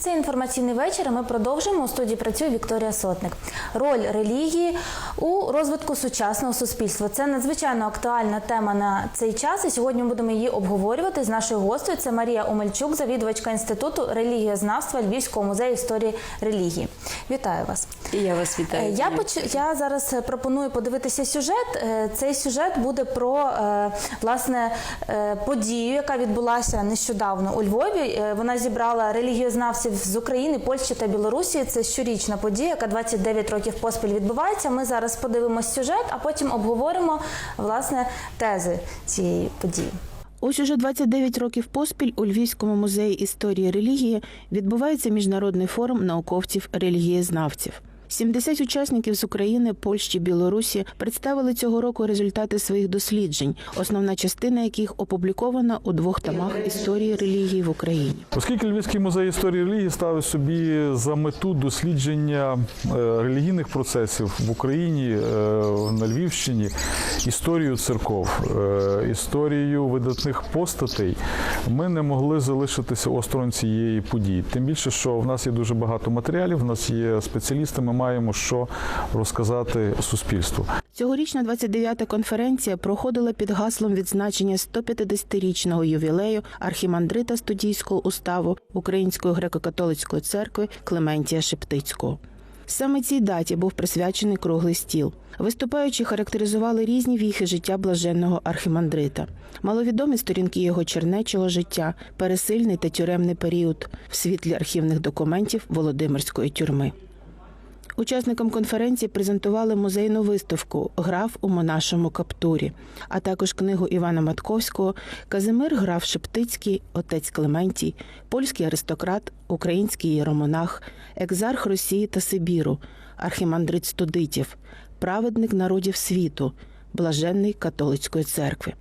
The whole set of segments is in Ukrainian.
Це інформаційний вечір. і Ми продовжуємо. У студії працює Вікторія Сотник. Роль релігії у розвитку сучасного суспільства. Це надзвичайно актуальна тема на цей час. І сьогодні ми будемо її обговорювати з нашою гостею. Це Марія Омельчук, завідувачка інституту релігієзнавства Львівського музею історії релігії. Вітаю вас. Я вас вітаю. Е, Я поч... я зараз пропоную подивитися сюжет. Е, Цей сюжет буде про е, власне подію, яка відбулася нещодавно у Львові. Вона зібрала релігієзнавців з України, Польщі та Білорусі. Це щорічна подія, яка 29 років поспіль відбувається. Ми зараз подивимось сюжет, а потім обговоримо власне тези цієї події. Ось уже 29 років поспіль у Львівському музеї історії релігії відбувається міжнародний форум науковців-релігієзнавців. 70 учасників з України, Польщі, Білорусі представили цього року результати своїх досліджень, основна частина яких опублікована у двох томах історії релігії в Україні. Оскільки Львівський музей історії релігії ставить собі за мету дослідження е, релігійних процесів в Україні е, на Львівщині, історію церков, е, історію видатних постатей, ми не могли залишитися осторонь цієї події. Тим більше, що в нас є дуже багато матеріалів, в нас є спеціалісти, маємо що розказати суспільству. Цьогорічна 29-та конференція проходила під гаслом відзначення 150-річного ювілею архімандрита студійського уставу Української греко-католицької церкви Клементія Шептицького. Саме цій даті був присвячений круглий стіл. Виступаючі характеризували різні віхи життя блаженного архімандрита, маловідомі сторінки його чернечого життя, пересильний та тюремний період в світлі архівних документів Володимирської тюрми. Учасникам конференції презентували музейну виставку Граф у монашому каптурі, а також книгу Івана Матковського Казимир граф Шептицький, отець Клементій, польський аристократ, український єромонах, екзарх Росії та Сибіру, архімандрит Студитів, праведник народів світу, блаженний католицької церкви.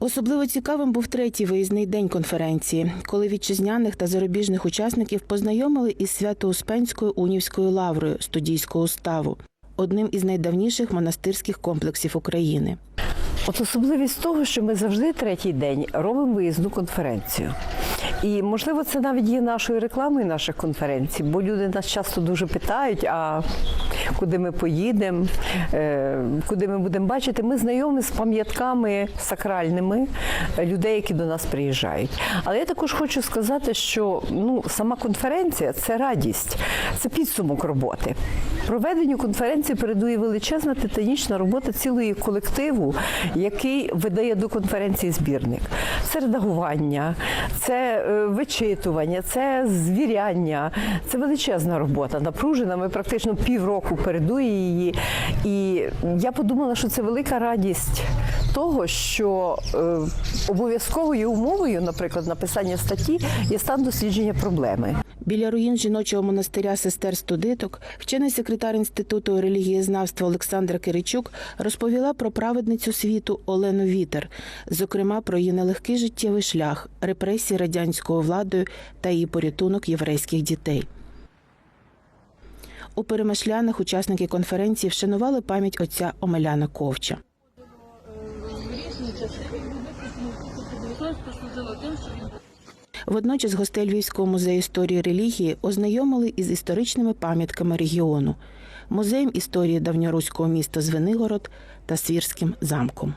Особливо цікавим був третій виїзний день конференції, коли вітчизняних та зарубіжних учасників познайомили із Свято-Успенською унівською лаврою студійського уставу, одним із найдавніших монастирських комплексів України. От особливість того, що ми завжди третій день робимо виїзну конференцію. І можливо, це навіть є нашою рекламою наших конференцій, бо люди нас часто дуже питають, а куди ми поїдемо, е, куди ми будемо бачити. Ми знайомі з пам'ятками сакральними людей, які до нас приїжджають. Але я також хочу сказати, що ну, сама конференція це радість, це підсумок роботи. Проведенню конференції передує величезна титанічна робота цілої колективу, який видає до конференції збірник. Це редагування, це е, вичитування, це звіряння. Це величезна робота, напружена. Ми практично півроку передує її. І я подумала, що це велика радість того, що е, обов'язковою умовою, наприклад, написання статті є стан дослідження проблеми. Біля руїн жіночого монастиря сестер студиток вчений секретар інституту релігієзнавства Олександра Киричук розповіла про праведницю світу Олену Вітер, зокрема про її нелегкий життєвий шлях, репресії радянською владою та її порятунок єврейських дітей. У Перемишлянах учасники конференції вшанували пам'ять отця Омеляна Ковча. Водночас гостей Львівського музею історії релігії ознайомили із історичними пам'ятками регіону, музеєм історії давньоруського міста Звенигород та Свірським замком.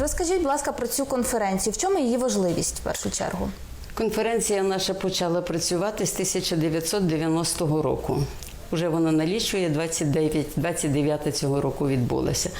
Розкажіть, будь ласка, про цю конференцію. В чому її важливість в першу чергу? Конференція наша почала працювати з 1990 року. Уже вона налічує 29, 29 цього року відбулася.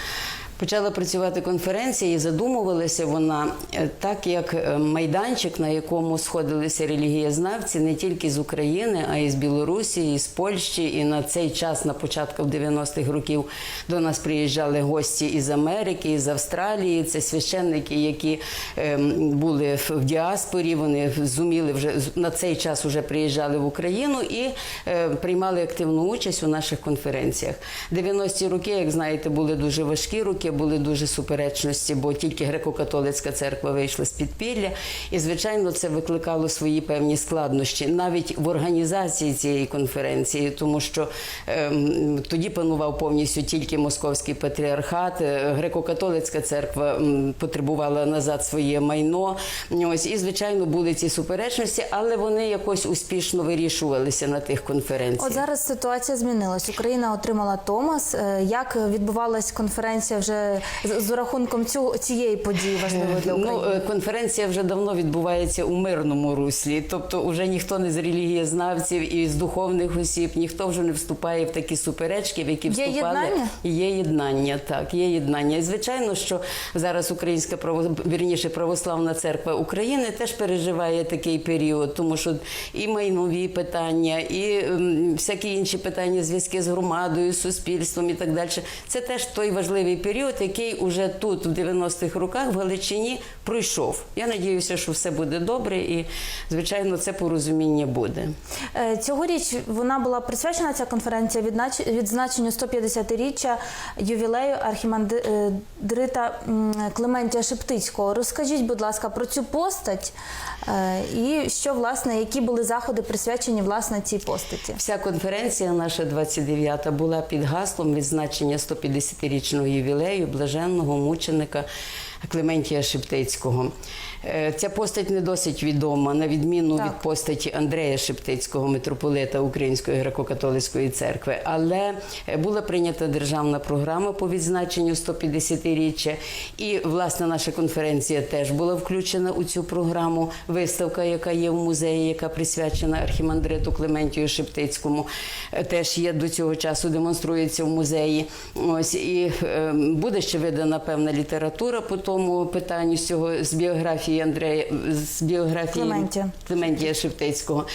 Почала працювати конференція і задумувалася вона е, так, як е, майданчик, на якому сходилися релігієзнавці не тільки з України, а й з Білорусі, і з Польщі. І на цей час, на початку 90-х років, до нас приїжджали гості із Америки, із Австралії. Це священники, які ем, були в діаспорі. Вони зуміли вже на цей час вже приїжджали в Україну і е, приймали активну участь у наших конференціях. 90-ті роки, як знаєте, були дуже важкі роки. Роки були дуже суперечності, бо тільки греко-католицька церква вийшла з підпілля, і звичайно це викликало свої певні складнощі навіть в організації цієї конференції, тому що ем, тоді панував повністю тільки московський патріархат, е, греко-католицька церква потребувала назад своє майно. Ось і звичайно були ці суперечності, але вони якось успішно вирішувалися на тих конференціях. От зараз ситуація змінилась. Україна отримала Томас. Е, Як відбувалась конференція вже з, з рахунком цього цієї події важливої для України? Ну, конференція вже давно відбувається у мирному руслі, тобто вже ніхто не з релігієзнавців і з духовних осіб, ніхто вже не вступає в такі суперечки, в які Є вступали. єднання? Є єднання, так, є єднання. І звичайно, що зараз Українська право... вірніше православна церква України теж переживає такий період, тому що і майнові питання, і ем, всякі інші питання, зв'язки з громадою, з суспільством і так далі. Це теж той важливий період, який уже тут, в 90-х роках, в Галичині пройшов. Я надіюся, що все буде добре, і звичайно, це порозуміння буде. Е, Цьогоріч вона була присвячена ця конференція відзначенню 150-річчя ювілею архімандрита м, Клементія Шептицького. Розкажіть, будь ласка, про цю постать е, і що власне, які були заходи присвячені власне цій постаті. Вся конференція наша 29-та була під гаслом відзначення 150-річного ювілею блаженного мученика Клементія Шептицького. Е, Ця постать не досить відома, на відміну Так. від постаті Андрея Шептицького, митрополита Української греко-католицької церкви. Але е, була прийнята державна програма по відзначенню 150-річчя. І власне наша конференція теж була включена у цю програму. Виставка, яка є в музеї, яка присвячена архімандриту Клементію Шептицькому, е, теж є до цього часу, демонструється в музеї. Ось і буде ще видана певна література по тому питанню з цього з біографії Андрея з біографії Клементія. Клементія Шептицького.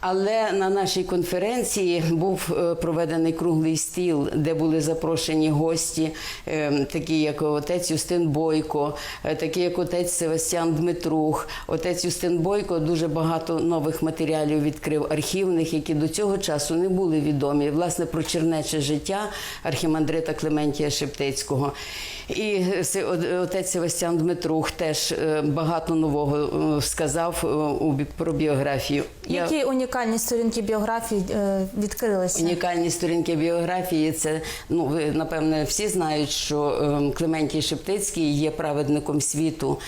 Але на нашій конференції був е, проведений круглий стіл, де були запрошені гості, е, такі як отець Юстин Бойко, е, такі як отець Севастьян Дмитрух. Отець Юстин Бойко дуже багато нових матеріалів відкрив архівних, які до цього часу не були відомі. Власне про чернече життя архімандрита Клементія Шептицького. І отець Севастьян Дмитрух теж багато нового сказав про біографію. Я- Які унікальні сторінки біографії е, відкрилися? Унікальні сторінки біографії це ну ви напевне всі знають, що е, Клементій Шептицький є праведником світу.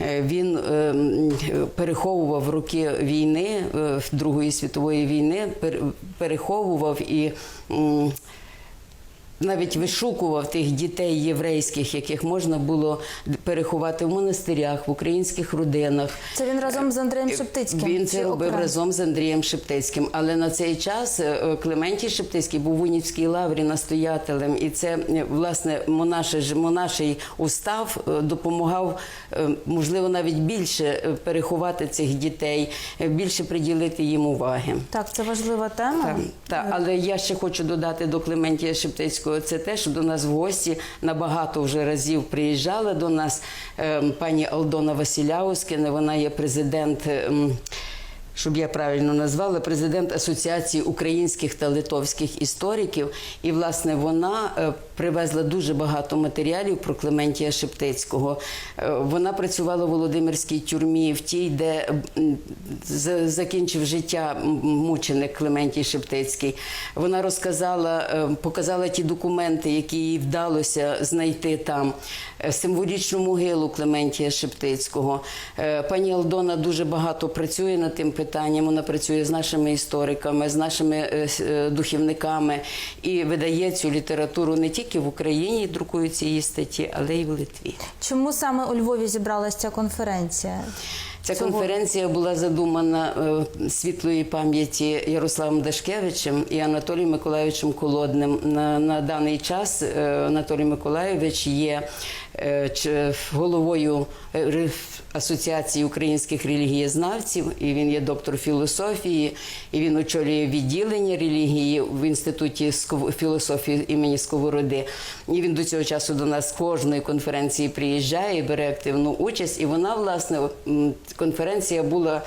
Е, Він е, переховував роки війни е, Другої світової війни, пер- переховував і. Навіть вишукував тих дітей єврейських, яких можна було переховати в монастирях, в українських родинах. Це він разом з Андреєм Шептицьким. Він це робив окремо? разом з Андрієм Шептицьким. Але на цей час е, Клементій Шептицький був в Унівській лаврі настоятелем, і це е, власне монаший, монаший устав е, допомагав, можливо, навіть більше переховати цих дітей, більше приділити їм уваги. Так, це важлива тема. Так, так, але я ще хочу додати до Клементія Шептицького. Це те, що до нас в гості набагато вже разів приїжджала до нас ем, пані Алдона Василяускіна. Вона є президент. ем, щоб я правильно назвала, президент Асоціації українських та литовських істориків. І, власне, вона е, привезла дуже багато матеріалів про Клементія Шептицького. Е, Вона працювала в Володимирській тюрмі, в тій, де закінчив життя мученик Клементій Шептицький. Вона розказала, е, показала ті документи, які їй вдалося знайти там. Е, Символічну могилу Клементія Шептицького. Пані Алдона дуже багато працює над тим питанням. Вона працює з нашими істориками, з нашими духівниками і видає цю літературу не тільки в Україні, друкуються її статті, але й в Литві. Чому саме у Львові зібралася ця конференція? Ця Цього- конференція була задумана е, світлої пам'яті Ярославом Дашкевичем і Анатолієм Миколайовичем Колодним. На, на даний час е, Анатолій Миколайович є головою е, Асоціації українських релігієзнавців, і він є доктор філософії, і він очолює відділення релігії в інституті філософії імені Сковороди. І він до цього часу до нас кожної конференції приїжджає, бере активну участь. І вона, власне, конференція була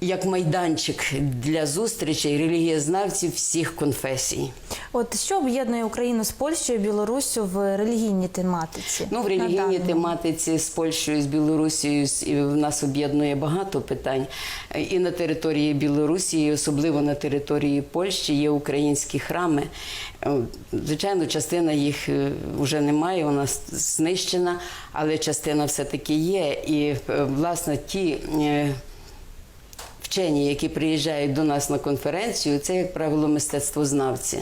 як майданчик для зустрічей релігієзнавців всіх конфесій. От що об'єднує Україну з Польщею, Білоруссю в релігійній тематиці? Ну, в релігійній тематиці з Польщею, з Білорусією в нас об'єднує багато питань. І на території Білорусі, і особливо на території Польщі є українські храми. Е, Звичайно, частина їх е, вже немає, вона знищена, але частина все-таки є. І е, власне ті. Вчені, які приїжджають до нас на конференцію, це, як правило, мистецтвознавці.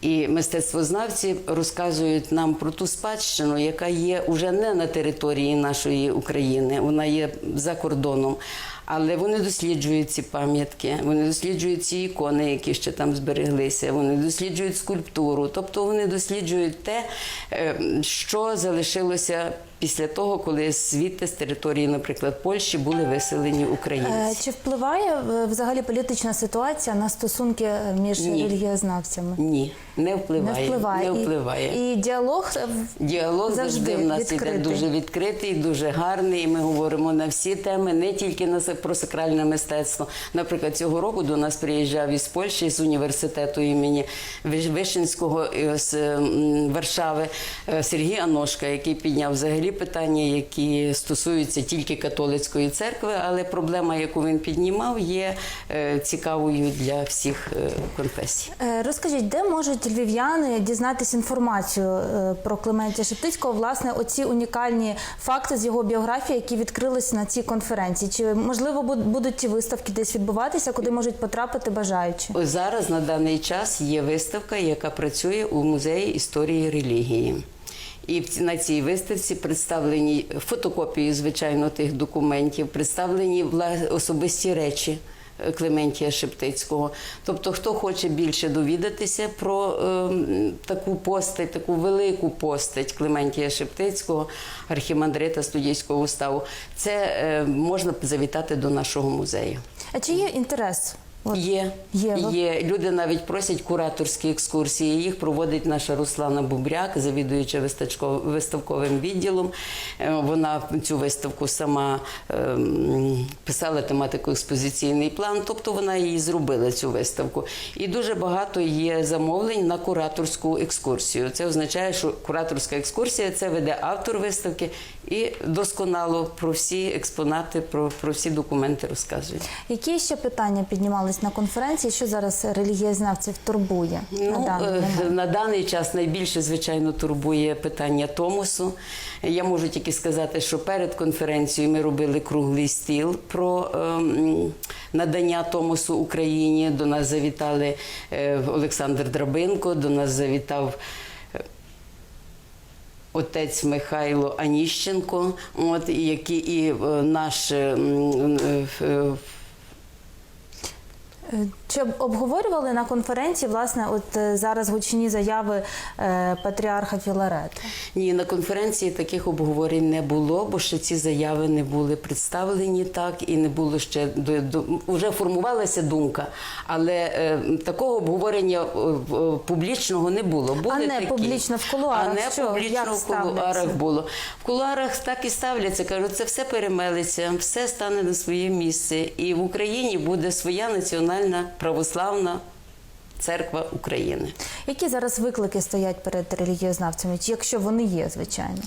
І мистецтвознавці розказують нам про ту спадщину, яка є уже не на території нашої України, вона є за кордоном. Але вони досліджують ці пам'ятки, вони досліджують ці ікони, які ще там збереглися, вони досліджують скульптуру, тобто вони досліджують те, е, що залишилося після того, коли звідти з території, наприклад, Польщі були виселені українці. Е, Чи впливає е, взагалі політична ситуація на стосунки між Ні. релігієзнавцями? Ні, не впливає. Не впливає. Не І- впливає. І, діалог е, Діалог завжди, в нас іде дуже відкритий, дуже гарний. І ми говоримо на всі теми, не тільки на про сакральне мистецтво. Наприклад, цього року до нас приїжджав із Польщі з університету імені Виш- Вишинського е, з Варшави е, Сергій Аношка, який підняв взагалі питання, які стосуються тільки католицької церкви, але проблема, яку він піднімав, є цікавою для всіх конфесій. Розкажіть, де можуть львів'яни дізнатися інформацію е, про Клементія Шептицького, власне, оці унікальні факти з його біографії, які відкрилися на цій конференції? Чи можливо буд- будуть ті виставки десь відбуватися, куди можуть потрапити бажаючі? Зараз на даний час є виставка, яка працює у музеї історії релігії. І на цій виставці представлені фотокопії, звичайно, тих документів, представлені особисті речі. Клементія Шептицького. Тобто, хто хоче більше довідатися про е, таку постать, таку велику постать Клементія Шептицького, архімандрита студійського уставу, це е, можна завітати до нашого музею. А чи є інтерес? От. Є. Є, Є. Люди навіть просять кураторські екскурсії. Їх проводить наша Руслана Бубряк, завідуюча виставковим відділом. Е, Вона цю виставку сама ем, писала тематику експозиційний план, тобто вона її зробила цю виставку. І дуже багато є замовлень на кураторську екскурсію. Це означає, що кураторська екскурсія це веде автор виставки і досконало про всі експонати, про, про всі документи розказує. Які ще питання піднімались на конференції? Що зараз релігієзнавців турбує на Ну, даний е, на даний час найбільше, звичайно, турбує питання Томосу. Я можу тільки сказати, що перед конференцією ми робили круглий стіл про ем, надання Томосу Україні. До нас завітали е, Олександр Драбинко, до нас завітав. Отець Михайло Аніщенко, от і які і е, наш е, Е, Чи об- обговорювали на конференції власне, от е, зараз гучні заяви е, патріарха Філарета? Ні, на конференції таких обговорень не було, бо ще ці заяви не були представлені так і не було ще вже формувалася думка, але е, такого обговорення публічного не було. Були А не такі. публічно в кулуарах? А не Що? публічно Як в кулуарах ставляться? було. В кулуарах так і ставляться. кажуть, це все перемелиться, все стане на своє місце, і в Україні буде своя національна православна церква України. Які зараз виклики стоять перед релігієзнавцями, якщо вони є, звичайно?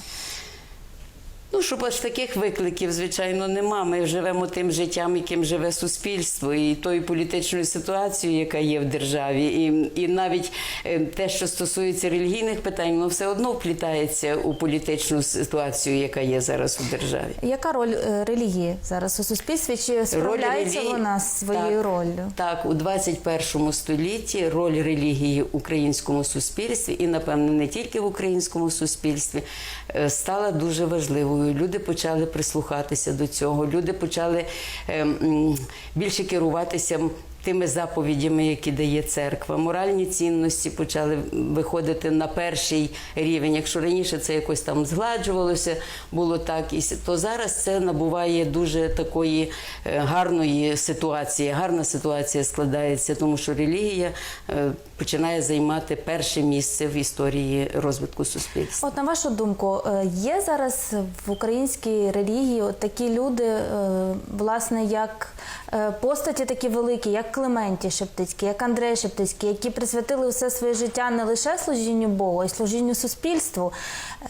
Ну, щоб аж таких викликів, звичайно, нема. Ми живемо тим життям, яким живе суспільство, і тою політичною ситуацією, яка є в державі. І, і навіть е, те, що стосується релігійних питань, воно все одно вплітається у політичну ситуацію, яка є зараз у державі. Яка роль е, релігії зараз у суспільстві? Чи справляється релігії- вона своєю так, роллю? Так, у 21 столітті роль релігії в українському суспільстві, і напевно не тільки в українському суспільстві, е, стала дуже важливою. Люди почали прислухатися до цього. Люди почали ем, більше керуватися тими заповідями, які дає церква. Моральні цінності почали виходити на перший рівень. Якщо раніше це якось там згладжувалося, було так, то зараз це набуває дуже такої е, гарної ситуації. Гарна ситуація складається, тому що релігія е, починає займати перше місце в історії розвитку суспільства. От на вашу думку, е, є зараз в українській релігії такі люди, власне, як постаті такі великі, як Клементій Шептицький, як Андрей Шептицький, які присвятили все своє життя не лише служінню Богу, а й служінню суспільству.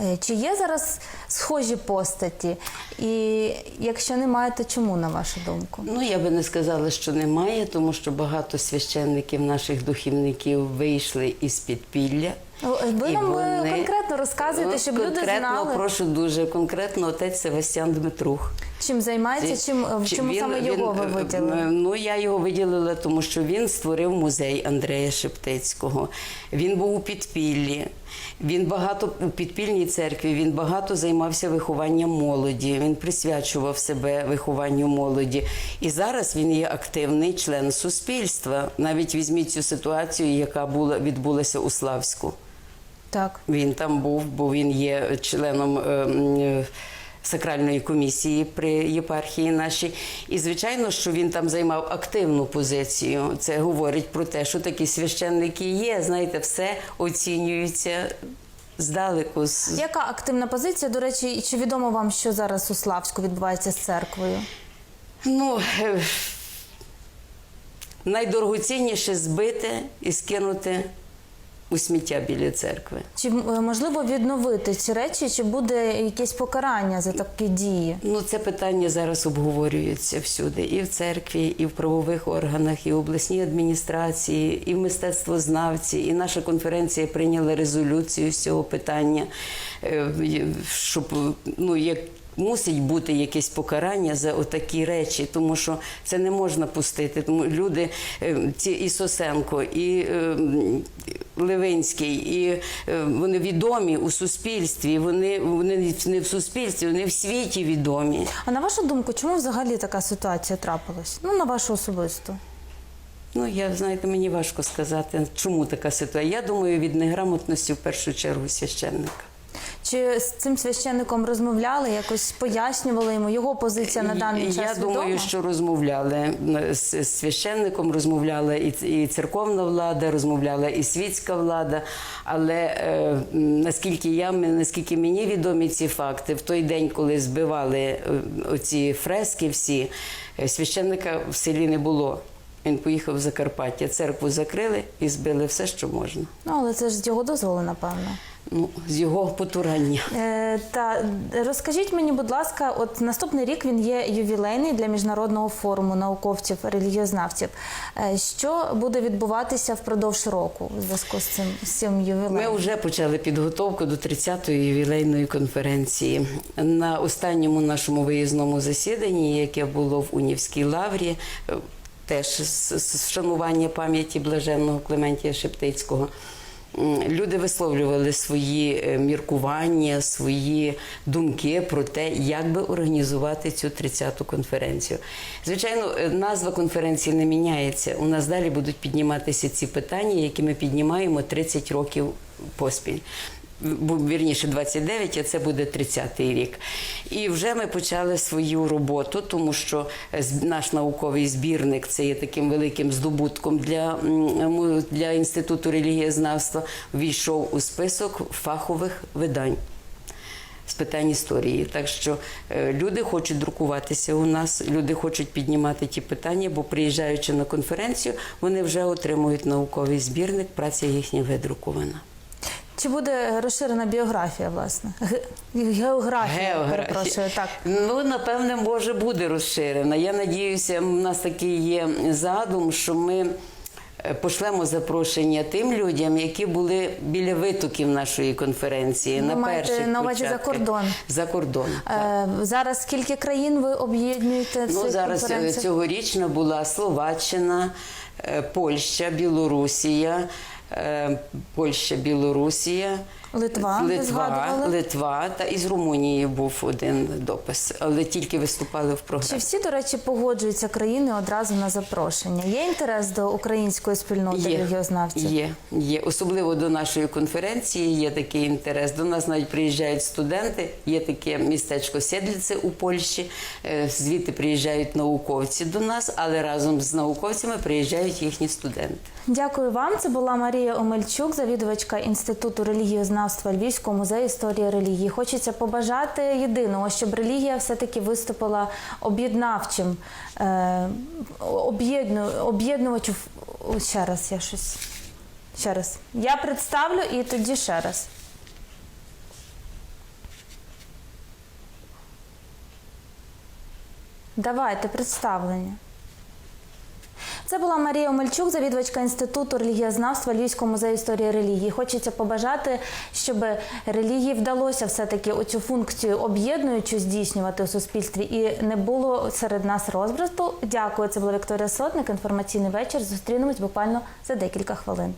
Е, Чи є зараз схожі постаті? І якщо немає, то чому на вашу думку? Ну, я би не сказала, що немає, тому що багато священників наших духівників вийшли із підпілля. Ви І нам е, вони- конкретно розказуєте, Ну, щоб люди конкретно, знали, прошу дуже конкретно отець Севастьян Дмитрух. Чим займається, чим в чому він- саме він, його ви е, виділили? е, Ну я його виділила, тому що він створив музей Андрея Шептицького. Він був у підпіллі. Він багато у підпільній церкві. Він багато займався вихованням молоді. Він присвячував себе вихованню молоді. І зараз він є активний член суспільства. Навіть візьміть цю ситуацію, яка була відбулася у Славську. Так. Він там був, бо він є членом. е, е, Сакральної комісії при єпархії нашій, і звичайно, що він там займав активну позицію. Це говорить про те, що такі священники є. Знаєте, все оцінюється здалеку. Яка активна позиція? До речі, і чи відомо вам, що зараз у Славську відбувається з церквою? Ну е, найдорогоцінніше збити і скинути у сміття біля церкви. Чи можливо відновити ці речі, чи буде якесь покарання за такі дії? Ну, це питання зараз обговорюється всюди, і в церкві, і в правових органах, і в обласній адміністрації, і в мистецтвознавці. І наша конференція прийняла резолюцію з цього питання, е, щоб ну як. Мусить бути якесь покарання за отакі речі, тому що це не можна пустити. Тому люди, е, ці і Сосенко, і е, Левинський, і е, вони відомі у суспільстві. Вони, вони не в суспільстві, вони в світі відомі. А на вашу думку, чому взагалі така ситуація трапилась? Ну, на вашу особисту. Ну, я знаєте, мені важко сказати, чому така ситуація. Я думаю, від неграмотності в першу чергу священника. Чи з цим священником розмовляли, якось пояснювали йому його позиція на даний час? Я думаю, відома? що розмовляли з священником, розмовляла і, і церковна влада, розмовляла і світська влада. Але е, наскільки я наскільки мені відомі ці факти, в той день, коли збивали е, оці фрески, всі е, священника в селі не було. Він поїхав в Закарпаття, церкву закрили і збили все, що можна. Ну, але це ж з його дозволу, напевно. Ну, з його потурання. Е, та розкажіть мені, будь ласка, от наступний рік він є ювілейний для міжнародного форуму науковців релігієзнавців. Е, що буде відбуватися впродовж року в зв'язку з цим з цим ювілеєм? Ми вже почали підготовку до 30-ї ювілейної конференції. На останньому нашому виїзному засіданні, яке було в Унівській лаврі, е, теж з вшанування пам'яті блаженного Клементія Шептицького. Люди висловлювали свої е, міркування, свої думки про те, як би організувати цю 30-ту конференцію. Звичайно, е, назва конференції не міняється. У нас далі будуть підніматися ці питання, які ми піднімаємо 30 років поспіль. Вірніше 29, а це буде 30-й рік. І вже ми почали свою роботу, тому що наш науковий збірник це є таким великим здобутком для, для інституту релігієзнавства. Війшов у список фахових видань з питань історії. Так що е, люди хочуть друкуватися у нас, люди хочуть піднімати ті питання, бо приїжджаючи на конференцію, вони вже отримують науковий збірник, праця їхня видрукована. Чи буде розширена біографія, власне? Ге- Географія, перепрошую, так. Ну, напевне, може буде розширена. Я надіюся, у нас такий є задум, що ми е, пошлемо запрошення тим людям, які були біля витоків нашої конференції. Ви на маєте перших на увазі за початках. кордон? За кордон. так. Е, зараз скільки країн ви об'єднуєте в Ну, цих зараз е, конференціях? цьогорічна була Словаччина, е, Польща, Білорусія, Польща, Білорусія. Литва, Литва. Литва та із Румунії був один допис, але тільки виступали в Чи всі, до речі, погоджуються країни одразу на запрошення? Є інтерес до української спільноти релігіознавців? Є, є. Особливо до нашої конференції є такий інтерес. До нас навіть приїжджають студенти. Є таке містечко Сєдліце у Польщі. Е, Звідти приїжджають науковці до нас, але разом з науковцями приїжджають їхні студенти. Дякую вам. Це була Марія Омельчук, завідувачка Інституту релігієзнавства Львівського музею історії релігії. Хочеться побажати єдиного, щоб релігія все-таки виступила об'єднавчим, е, об'єдну, об'єднувачем. Ще раз я щось. Ще раз. Я представлю і тоді ще раз. Давайте представлення. Це була Марія Омельчук, завідувачка Інституту релігієзнавства Львівського музею історії релігії. Хочеться побажати, щоб релігії вдалося все-таки оцю функцію об'єднуючу здійснювати у суспільстві і не було серед нас розбрату. Дякую. Це була Вікторія Сотник. Інформаційний вечір. Зустрінемось буквально за декілька хвилин.